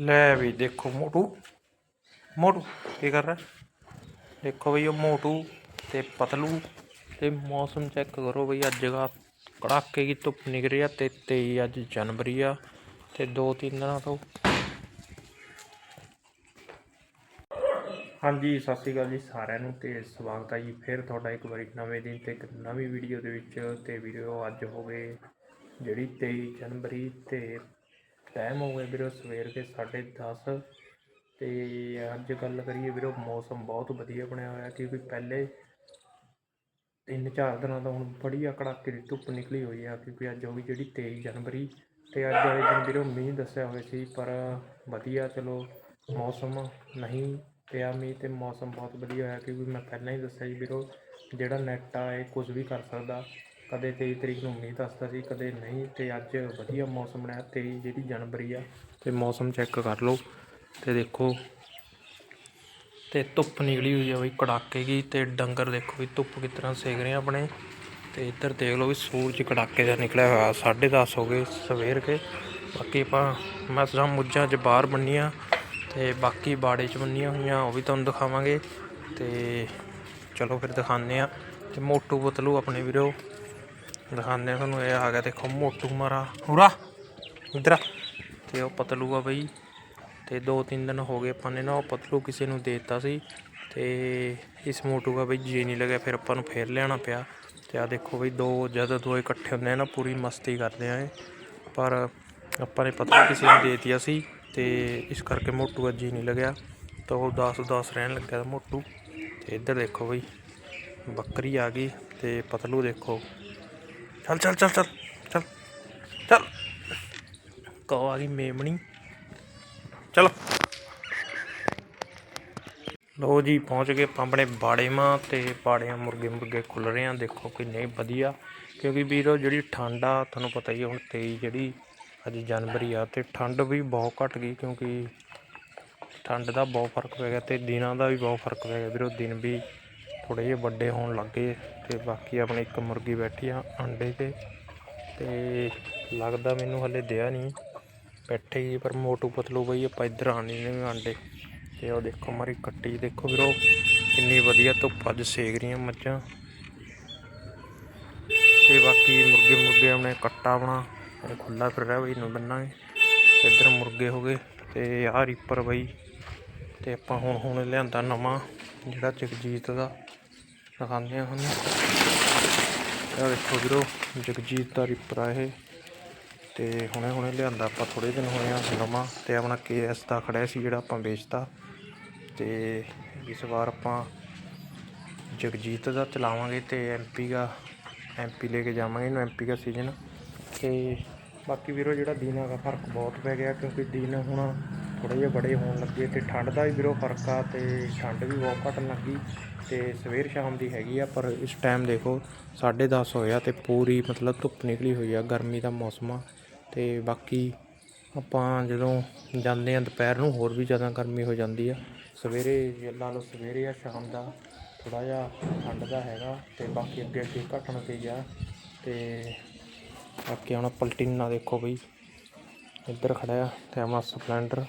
ਲੈ ਵੀ ਦੇਖੋ ਮੋਟੂ ਮੋਟੂ, ਕੀ ਕਰ ਰਿਹਾ? ਦੇਖੋ ਬਈ ਉਹ ਮੋਟੂ ਤੇ ਪਤਲੂ ਤੇ ਮੌਸਮ ਚੈੱਕ ਕਰੋ ਬਈ ਅੱਜ ਦਾ ਕੜਾਕੇ ਦੀ ਧੁੱਪ ਨਿਕਲ ਆ ਤੇ 23 ਅੱਜ ਜਨਵਰੀ ਆ ਤੇ ਦੋ ਤਿੰਨ ਦਿਨਾਂ ਤੋਂ। ਹਾਂਜੀ, ਸਤਿ ਸ਼੍ਰੀ ਅਕਾਲ ਜੀ ਸਾਰਿਆਂ ਨੂੰ ਤੇ ਸਵਾਗਤ ਹੈ ਜੀ ਫਿਰ ਤੁਹਾਡਾ ਇੱਕ ਵਾਰੀ ਨਵੇਂ ਦਿਨ ਤੇ ਇੱਕ ਨਵੀਂ ਵੀਡੀਓ ਦੇ ਵਿੱਚ ਤੇ ਵੀਡੀਓ ਅੱਜ ਹੋ ਗਏ ਜਿਹੜੀ 23 ਜਨਵਰੀ ਤੇ ਟਾਈਮ ਹੋ ਗਿਆ ਵੀਰੋ ਸਵੇਰ ਦੇ 10:30 ਤੇ ਅੱਜ ਗੱਲ ਕਰੀਏ ਵੀਰੋ, ਮੌਸਮ ਬਹੁਤ ਵਧੀਆ ਬਣਿਆ ਹੋਇਆ, ਕਿਉਂਕਿ ਪਹਿਲੇ ਤਿੰਨ ਚਾਰ ਦਿਨਾਂ ਦਾ ਹੁਣ ਬੜੀ ਕੜਾਕੇ ਦੀ ਧੁੱਪ ਨਿਕਲੀ ਹੋਈ ਆ, ਕਿਉਂਕਿ ਅੱਜ ਹੋ ਗਈ ਜਿਹੜੀ 23 ਜਨਵਰੀ। ਤੇ ਅੱਜ ਵਾਲੇ ਦਿਨ ਵੀਰੋ ਮੀਂਹ ਦੱਸਿਆ ਹੋਇਆ ਸੀ, ਪਰ ਵਧੀਆ ਚਲੋ ਮੌਸਮ ਨਹੀਂ ਪਿਆ ਮੀਂਹ ਤੇ ਮੌਸਮ ਬਹੁਤ ਵਧੀਆ ਹੋਇਆ, ਕਿਉਂਕਿ ਮੈਂ ਪਹਿਲਾਂ ਹੀ ਦੱਸਿਆ ਜੀ ਵੀਰੋ, ਜਿਹੜਾ ਨੈਟ ਆ, ਇਹ ਕੁਝ ਵੀ ਕਰ ਸਕਦਾ। ਕਦੇ 23 ਤਰੀਕ ਨੂੰ ਮੀਂਹ ਦੱਸਦਾ ਸੀ, ਕਦੇ ਨਹੀਂ ਤੇ ਅੱਜ ਵਧੀਆ ਮੌਸਮ ਬਣਿਆ 23 ਜਿਹੜੀ ਜਨਵਰੀ ਆ, ਤੇ ਮੌਸਮ ਚੈੱਕ ਕਰ ਲਓ ਤੇ ਦੇਖੋ। ਤੇ ਧੁੱਪ ਨਿਕਲੀ ਹੋਈ ਆ ਬਈ ਕੜਾਕੇ ਦੀ ਤੇ ਡੰਗਰ ਦੇਖੋ ਵੀ ਧੁੱਪ ਕਿਸ ਤਰ੍ਹਾਂ ਸੇਕ ਰਹੇ ਆ ਆਪਣੇ। ਤੇ ਇੱਧਰ ਦੇਖ ਲਓ ਵੀ ਸੂਰਜ ਕੜਾਕੇ ਦਾ ਨਿਕਲਿਆ ਹੋਇਆ 10:30 ਹੋ ਗਏ ਸਵੇਰ ਕੇ। ਬਾਕੀ ਆਪਾਂ ਮੱਝਾਂ ਮੁੱਝਾਂ 'ਚ ਬਾਹਰ ਬੰਨੀਆਂ ਤੇ ਬਾਕੀ ਬਾੜੇ 'ਚ ਬੰਨੀਆਂ ਹੋਈਆਂ, ਉਹ ਵੀ ਤੁਹਾਨੂੰ ਦਿਖਾਵਾਂਗੇ। ਤੇ ਚਲੋ ਫਿਰ ਦਿਖਾਉਂਦੇ ਆ। ਤੇ ਮੋਟੂ ਬਤਲੂ ਆਪਣੇ ਵੀਰੋ। ਦਿਖਾਉਂਦੇ ਹਾਂ ਤੁਹਾਨੂੰ, ਇਹ ਆ ਗਿਆ ਦੇਖੋ ਮੋਟੂ ਮਾਰਾ। ਹੁਰਾ, ਇਧਰ ਤੇ ਉਹ ਪਤਲੂ ਆ ਬਈ। ਤੇ ਦੋ ਤਿੰਨ ਦਿਨ ਹੋ ਗਏ ਆਪਾਂ ਨੇ ਨਾ, ਉਹ ਪਤਲੂ ਕਿਸੇ ਨੂੰ ਦੇ ਦਿੱਤਾ ਸੀ। ਤੇ ਇਸ ਮੋਟੂ ਦਾ ਬਈ ਜੀ ਨਹੀਂ ਲੱਗਿਆ, ਫਿਰ ਆਪਾਂ ਨੂੰ ਫੇਰ ਲਿਆਉਣਾ ਪਿਆ। ਤੇ ਆ ਦੇਖੋ ਬਈ ਦੋ, ਜਦ ਦੋ ਇਕੱਠੇ ਹੁੰਦੇ ਆ ਨਾ, ਪੂਰੀ ਮਸਤੀ ਕਰਦੇ ਆ ਇਹ। ਪਰ ਆਪਾਂ ਨੇ ਪਤਲੂ ਕਿਸੇ ਨੂੰ ਦੇ ਦਿੱਤਾ ਸੀ, ਤੇ ਇਸ ਕਰਕੇ ਮੋਟੂ ਦਾ ਜੀ ਨਹੀਂ ਲੱਗਿਆ। ਤਾਂ ਉਹ 10 10 ਰਹਿਣ ਲੱਗਿਆ ਮੋਟੂ। ਤੇ ਇੱਧਰ ਦੇਖੋ ਬਈ, ਬੱਕਰੀ ਆ ਗਈ। ਤੇ ਪਤਲੂ ਦੇਖੋ ਚੱਲ ਚੱਲ ਚੱਲ ਚੱਲ ਚੱਲ ਚੱਲ। ਕੋ ਆ ਗਈ ਮੇਮਣੀ। ਚਲੋ। ਲੋ ਜੀ, ਪਹੁੰਚ ਗਏ ਆਪਾਂ ਆਪਣੇ ਬਾੜੇ ਮਾਂ ਤੇ ਬਾੜਿਆਂ ਮੁਰਗੇ ਮੁਰਗੇ ਖੁੱਲ ਰਹੇ ਆ। ਦੇਖੋ ਕਿੰਨੇ ਵਧੀਆ। ਕਿਉਂਕਿ ਵੀਰੋ, ਜਿਹੜੀ ਠੰਡ ਆ, ਤੁਹਾਨੂੰ ਪਤਾ ਹੀ ਆ, ਹੁਣ 23 ਜਿਹੜੀ ਅੱਜ ਜਨਵਰੀ ਆ, ਤੇ ਠੰਡ ਵੀ ਬਹੁਤ ਘਟ ਗਈ ਕਿਉਂਕਿ ਠੰਡ ਦਾ ਬਹੁਤ ਫ਼ਰਕ ਪੈ ਗਿਆ ਤੇ ਦਿਨਾਂ ਦਾ ਵੀ ਬਹੁਤ ਫ਼ਰਕ ਪੈ ਗਿਆ। ਵੀਰੋ, ਦਿਨ ਵੀ ਥੋੜੇ ਜਿਹੇ ਵੱਡੇ ਹੋਣ ਲੱਗੇ ਤੇ ਬਾਕੀ ਆਪਣੇ ਇੱਕ ਮੁਰਗੀ ਬੈਠੀ ਆ ਅੰਡੇ ਤੇ ਤੇ ਲੱਗਦਾ ਮੈਨੂੰ ਹਲੇ ਦਿਆ ਨਹੀਂ। ਬੈਠੇ ਹੀ ਪਰ ਮੋਟੂ ਪਤਲੂ ਬਈ, ਆਪਾਂ ਇੱਧਰ ਆਣੀ ਨੇ ਆਂਡੇ ਤੇ ਉਹ ਦੇਖੋ ਮਾਰੀ ਕੱਟੀ, ਦੇਖੋ ਵੀਰੋ, ਕਿੰਨੀ ਵਧੀਆ ਧੁੱਪ ਅੱਜ ਸੇਕ ਰਹੀਆਂ ਮੱਝਾਂ। ਤੇ ਬਾਕੀ ਮੁਰਗੇ ਮੁਰਗੇ ਆਪਣੇ ਕੱਟਾ ਬਣਾ ਇਹ ਖੁੱਲਾ ਫਿਰ ਰਿਹਾ ਬਈ ਨੂੰ ਬੰਨਾਂਗੇ। ਤੇ ਇੱਧਰ ਮੁਰਗੇ ਹੋ ਗਏ ਤੇ ਆਹ ਰੀਪਰ ਬਈ। ਤੇ ਆਪਾਂ ਹੁਣ ਹੁਣ ਲਿਆਂਦਾ ਨਵਾਂ, ਜਿਹੜਾ ਜਗਜੀਤ ਦਾ। ਦਿਖਾਉਂਦੇ ਆ ਤੁਹਾਨੂੰ ਇਹ ਦੇਖੋ ਵੀਰੋ ਜਗਜੀਤ ਦਾ ਰੀਪਰ ਆ ਇਹ ਤੇ ਹੁਣੇ ਹੁਣੇ ਲਿਆਂਦਾ ਆਪਾਂ ਥੋੜੇ ਦਿਨ ਹੋਏ ਆ ਨਵਾਂ ਤੇ ਆਪਣਾ ਕੇਐਸ ਦਾ ਖੜਿਆ ਸੀ ਜਿਹੜਾ ਆਪਾਂ ਵੇਚਤਾ ਤੇ ਇਸ ਵਾਰ ਆਪਾਂ ਜਗਜੀਤ ਦਾ ਚਲਾਵਾਂਗੇ ਤੇ ਐਮਪੀ ਦਾ ਐਮਪੀ ਲੈ ਕੇ ਜਾਵਾਂਗੇ ਇਹਨੂੰ ਐਮਪੀ ਦਾ ਸੀਜ਼ਨ ਤੇ ਬਾਕੀ ਵੀਰੋ ਜਿਹੜਾ ਦੀਨਾ ਦਾ ਫ਼ਰਕ ਬਹੁਤ ਪੈ ਗਿਆ ਕਿਉਂਕਿ ਦੀਨ ਹੁਣ ਥੋੜ੍ਹੇ ਜਿਹੇ ਬੜੇ ਹੋਣ ਲੱਗੇ ਅਤੇ ਠੰਡ ਦਾ ਵੀ ਵੀਰੋ ਫ਼ਰਕ ਆ ਅਤੇ ਠੰਡ ਵੀ ਬਹੁਤ ਘਟਣ ਲੱਗੀ ਅਤੇ ਸਵੇਰ ਸ਼ਾਮ ਦੀ ਹੈਗੀ ਆ, ਪਰ ਇਸ ਟਾਈਮ ਦੇਖੋ, ਸਾਢੇ 10:30 ਹੋਇਆ ਅਤੇ ਪੂਰੀ ਮਤਲਬ ਧੁੱਪ ਨਿਕਲੀ ਹੋਈ ਆ, ਗਰਮੀ ਦਾ ਮੌਸਮ ਆ। ਅਤੇ ਬਾਕੀ ਆਪਾਂ ਜਦੋਂ ਜਾਂਦੇ ਆ ਦੁਪਹਿਰ ਨੂੰ, ਹੋਰ ਵੀ ਜ਼ਿਆਦਾ ਗਰਮੀ ਹੋ ਜਾਂਦੀ ਆ। ਸਵੇਰੇ ਜੇ ਲਾ ਲਓ ਸਵੇਰੇ ਆ ਸ਼ਾਮ ਦਾ ਥੋੜਾ ਜਿਹਾ ਠੰਡ ਦਾ ਹੈਗਾ ਤੇ ਬਾਕੀ ਅੱਗੇ ਅੱਗੇ ਘਟਣ ਤੇ ਜਾ ਤੇ ਬਾਕੀ ਹੁਣ ਪਲਟੀਨਾ ਦੇਖੋ ਬਈ, ਇੱਧਰ ਖੜਿਆ ਤੇ ਆਪਣਾ ਸਪਲੈਂਡਰ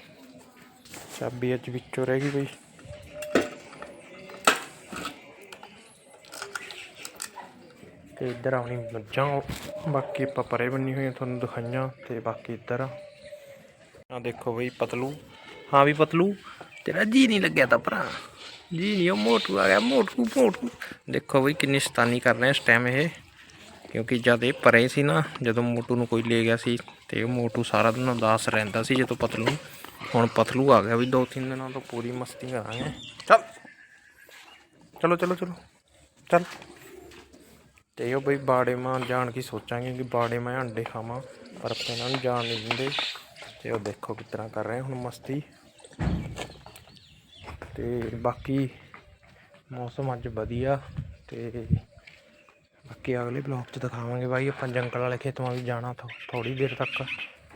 ਚਾਬੀ ਅੱਜ ਵਿੱਚੋਂ ਰਹਿ ਗਈ ਬਈ। ਤੇ ਇੱਧਰ ਆਪਣੀ ਮੱਝਾਂ, ਬਾਕੀ ਆਪਾਂ ਪਰੇ ਬੰਨੀ ਹੋਈਆਂ ਤੁਹਾਨੂੰ ਦਿਖਾਈਆਂ ਤੇ ਬਾਕੀ ਇੱਧਰ ਆ। ਦੇਖੋ ਬਈ ਪਤਲੂ। ਹਾਂ ਵੀ ਪਤਲੂ, ਤੇਰਾ ਜੀ ਨਹੀਂ ਲੱਗਿਆ ਤਾਂ ਭਰਾ। ਜੀ ਨਹੀਂ, ਉਹ ਮੋਟੂ ਆ ਗਿਆ, ਮੋਟੂ ਮੋਟੂ। ਦੇਖੋ ਬਈ ਕਿੰਨੀ ਸਤਾਨੀ ਕਰ ਰਹੇ ਇਸ ਟਾਈਮ ਇਹ। ਕਿਉਂਕਿ ਜਦ ਇਹ ਪਰੇ ਸੀ ਨਾ, ਜਦੋਂ ਮੋਟੂ ਨੂੰ ਕੋਈ ਲੈ ਗਿਆ ਸੀ, ਤੇ ਉਹ ਮੋਟੂ ਸਾਰਾ ਦਿਨ ਉਦਾਸ ਰਹਿੰਦਾ ਸੀ ਜਦੋਂ ਪਤਲੂ ਹੁਣ ਪਤਲੂ ਆ ਗਿਆ ਵੀ ਦੋ ਤਿੰਨ ਦਿਨਾਂ ਤੋਂ ਪੂਰੀ ਮਸਤੀ ਕਰਾਂਗੇ। ਚੱਲ। ਚਲੋ ਚਲੋ ਚਲੋ। ਚੱਲ। ਤੇ ਉਹ ਬਈ ਬਾੜੇ ਮਾਂ ਜਾਣ ਕੀ ਸੋਚਾਂਗੇ ਕਿ ਬਾੜੇ ਮੈਂ ਅੰਡੇ ਖਾਵਾਂ, ਪਰ ਆਪਾਂ ਇਹਨਾਂ ਨੂੰ ਜਾਣ ਨਹੀਂ ਦਿੰਦੇ। ਤੇ ਉਹ ਦੇਖੋ ਕਿਸ ਤਰ੍ਹਾਂ ਕਰ ਰਹੇ ਹੁਣ ਮਸਤੀ। ਤੇ ਬਾਕੀ ਮੌਸਮ ਅੱਜ ਵਧੀਆ। ਤੇ ਬਾਕੀ ਅਗਲੇ ਬਲੌਗ 'ਚ ਦਿਖਾਵਾਂਗੇ ਬਾਈ। ਆਪਾਂ ਜੰਗਲ ਵਾਲੇ ਖੇਤਾਂ ਵੀ ਜਾਣਾ ਥੋੜੀ ਦੇਰ ਤੱਕ।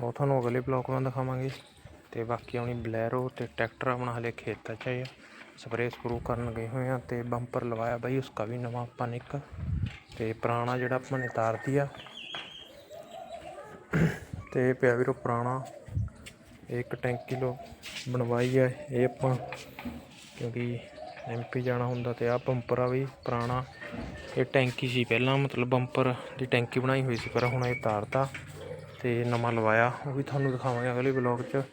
ਉਹ ਤੁਹਾਨੂੰ ਅਗਲੇ ਬਲੌਗ ਵਿੱਚ ਦਿਖਾਵਾਂਗੇ। ਤੇ ਬਾਕੀ ਆਪਣੀ ਬਲੈਰੋ ਤੇ ਟਰੈਕਟਰ ਆਪਣਾ ਹਲੇ ਖੇਤਾਂ 'ਚ ਹੈ। ਸਪਰੇਅ ਸਪਰੂ ਕਰਨ ਗਏ ਹੋਏ ਆ ਤੇ ਬੰਪਰ ਲਵਾਇਆ ਬਾਈ, ਉਸਕਾ ਵੀ ਨਵਾਂ ਆਪਾਂ ਨੇ ਇੱਕ ਤੇ ਪੁਰਾਣਾ ਜਿਹੜਾ ਆਪਾਂ ਨੇ ਤਾਰਤੀ ਆ। ਤੇ ਪਿਆ ਵੀਰੋ ਪੁਰਾਣਾ ਇਹ ਇੱਕ ਟੈਂਕੀ ਲੋ ਬਣਵਾਈ ਹੈ ਇਹ ਆਪਾਂ। ਕਿਉਂਕਿ ਐਮਪੀ ਜਾਣਾ ਹੁੰਦਾ ਤੇ ਆ ਬੰਪਰ ਆ ਵੀ ਪੁਰਾਣਾ। ਇਹ ਟੈਂਕੀ ਸੀ ਪਹਿਲਾਂ, ਮਤਲਬ ਬੰਪਰ ਦੀ ਟੈਂਕੀ ਬਣਾਈ ਹੋਈ ਸੀ, ਪਰ ਹੁਣ ਇਹ ਤਾਰਤਾ ਤੇ ਨਵਾਂ ਲਵਾਇਆ। ਉਹ ਵੀ ਤੁਹਾਨੂੰ ਦਿਖਾਵਾਂਗੇ ਅਗਲੇ ਵਲੌਗ 'ਚ।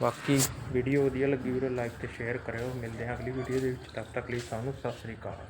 ਬਾਕੀ ਵੀਡੀਓ ਵਧੀਆ ਲੱਗੀ ਵੀਡੀਓ ਲਾਈਕ ਤੇ ਸ਼ੇਅਰ ਕਰਿਓ। ਮਿਲਦੇ ਹਾਂ ਅਗਲੀ ਵੀਡੀਓ ਦੇ ਵਿੱਚ। ਤਦ ਤੱਕ ਲਈ ਸਾਨੂੰ ਸਤਿ ਸ੍ਰੀ ਅਕਾਲ।